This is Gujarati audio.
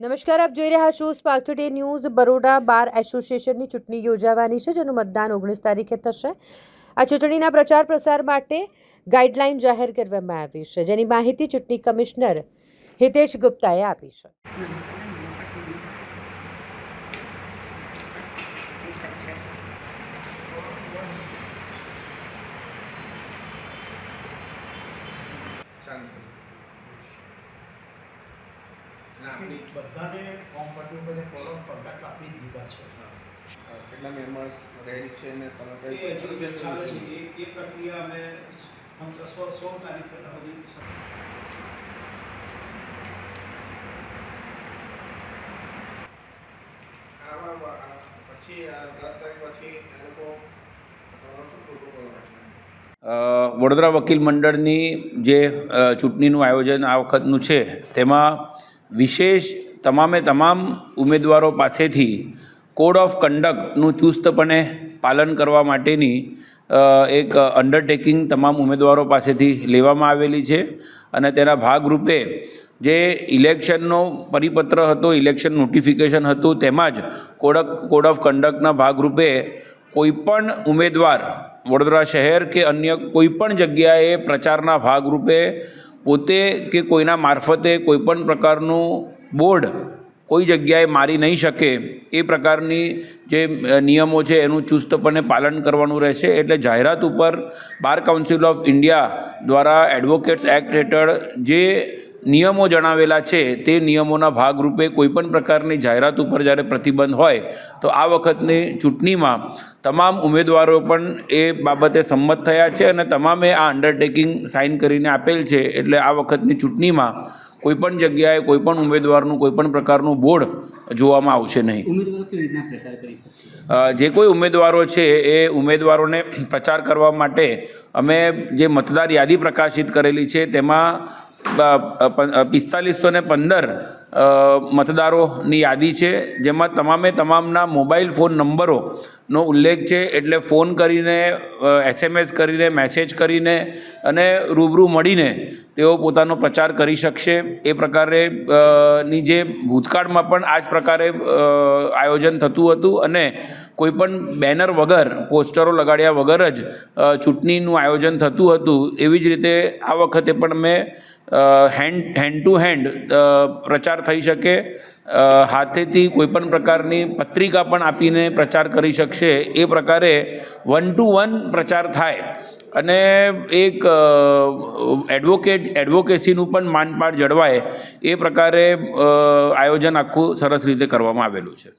નમસ્કાર, આપ જોઈ રહ્યા છો Spark Today News Baroda bar એસોસિએશનની ચૂંટણી યોજાવાની છે, જેનું મતદાન ઓગણીસ તારીખે થશે. આ ચૂંટણીના પ્રચાર પ્રસાર માટે ગાઈડલાઈન જાહેર કરવામાં આવી છે, જેની માહિતી ચૂંટણી કમિશનર હિતેશ ગુપ્તાએ આપી છે. Thank આપણી બધાને ફોર્મ ભરતી વખતે કોલ ઓફ કોન્ટેક્ટ આપી દીધા છે. કેટલા મેમ્બર્સ રેડ છે ને તમે કઈ એ ચાલે છે. એ એ પ્રક્રિયા અમે સો તારીખ પહેલાં બધી વડોદરા વકીલ મંડળની જે ચૂંટણીનું આયોજન આ વખતનું છે તેમાં વિશેષ તમામે તમામ ઉમેદવારો પાસેથી કોડ ઓફ કન્ડક્ટનું ચુસ્તપણે પાલન કરવા માટેની એક અંડરટેકિંગ તમામ ઉમેદવારો પાસેથી લેવામાં આવેલી છે. અને તેના ભાગરૂપે જે ઇલેક્શનનો પરિપત્ર હતો ઇલેક્શન નોટિફિકેશન હતું, તેમાં જ કોડ ઓફ કોડ ઓફ કન્ડક્ટના ભાગરૂપે કોઈપણ ઉમેદવાર વડોદરા શહેર કે અન્ય કોઈપણ જગ્યાએ પ્રચારના ભાગરૂપે પોતે કે કોઈના મારફતે કોઈપણ પ્રકારનું બોર્ડ કોઈ જગ્યાએ મારી નહીં શકે એ પ્રકારની જે નિયમો છે એનું ચુસ્તપણે પાલન કરવાનું રહેશે. એટલે જાહેરાત ઉપર બાર કાઉન્સિલ ઓફ ઇન્ડિયા દ્વારા એડવોકેટ્સ એક્ટ હેઠળ જે નિયમો જણાવેલા છે તે નિયમોના ભાગરૂપે કોઈપણ પ્રકારની જાહેરાત ઉપર જ્યારે પ્રતિબંધ હોય તો આ વખતની ચૂંટણીમાં તમામ ઉમેદવારો પણ એ બાબતે સંમત થયા છે અને તમામે આ અંડરટેકિંગ સાઇન કરીને આપેલ છે. એટલે આ વખતની ચૂંટણીમાં કોઈપણ જગ્યાએ કોઈપણ ઉમેદવારનું કોઈપણ પ્રકારનું બોર્ડ જોવામાં આવશે નહીં. જે કોઈ ઉમેદવારો છે એ ઉમેદવારોને પ્રચાર કરવા માટે અમે જે મતદાર યાદી પ્રકાશિત કરેલી છે તેમાં પિસ્તાલીસો ને પંદર મતદારોની યાદી છે, જેમાં તમામે તમામના મોબાઈલ ફોન નંબરોનો ઉલ્લેખ છે, એટલે ફોન કરીને એસએમએસ કરીને, મેસેજ કરીને અને રૂબરૂ મળીને તેઓ પોતાનો પ્રચાર કરી શકશે. એ પ્રકારે ની જે ભૂતકાળમાં પણ આ જ પ્રકારે આયોજન થતું હતું અને કોઈપણ બેનર વગર પોસ્ટરો લગાડ્યા વગર જ ચૂંટણીનું આયોજન થતું હતું, એવી જ રીતે આ વખતે પણ મેં હેન્ડ હેન્ડ ટુ હેન્ડ પ્રચાર થઈ શકે હાથેથી કોઈપણ પ્રકારની પત્રિકા પણ આપીને પ્રચાર કરી શકશે, એ પ્રકારે વન ટુ વન પ્રચાર થાય. અને એક એડવોકેટ એડવોકેસીનું પણ માનપાડ જળવાય, એ પ્રકારે આયોજન આખું સરસ રીતે કરવામાં આવેલું છે.